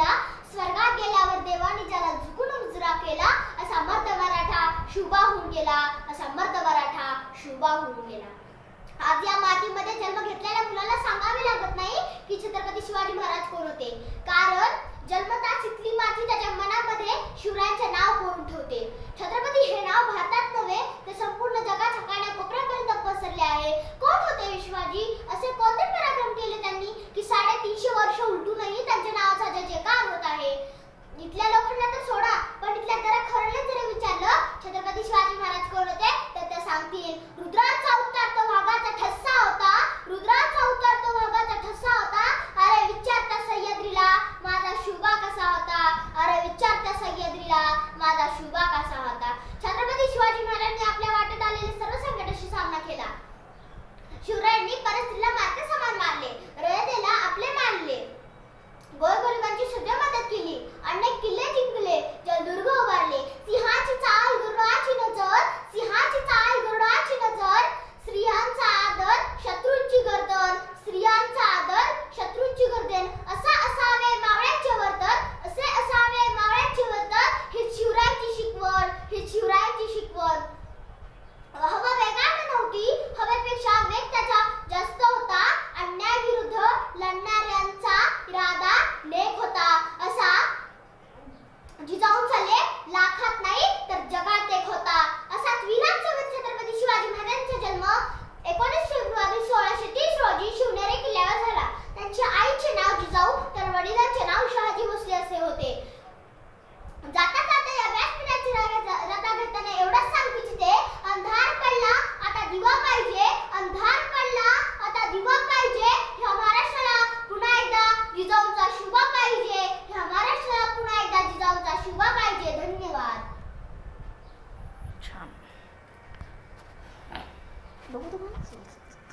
केला स्वर्गात गेल्यावर देवाने ज्याला झुकून उजरा केला असा मर्द मराठा शुभा होऊन गेला असा मर्द मराठा शुभा होऊन गेला. आज या मातीमध्ये जन्म घेतलेल्या मुलाला सांगावे लागत नाही की छत्रपती शिवाजी महाराज कोण होते? कारण छान बघू तुम्हाला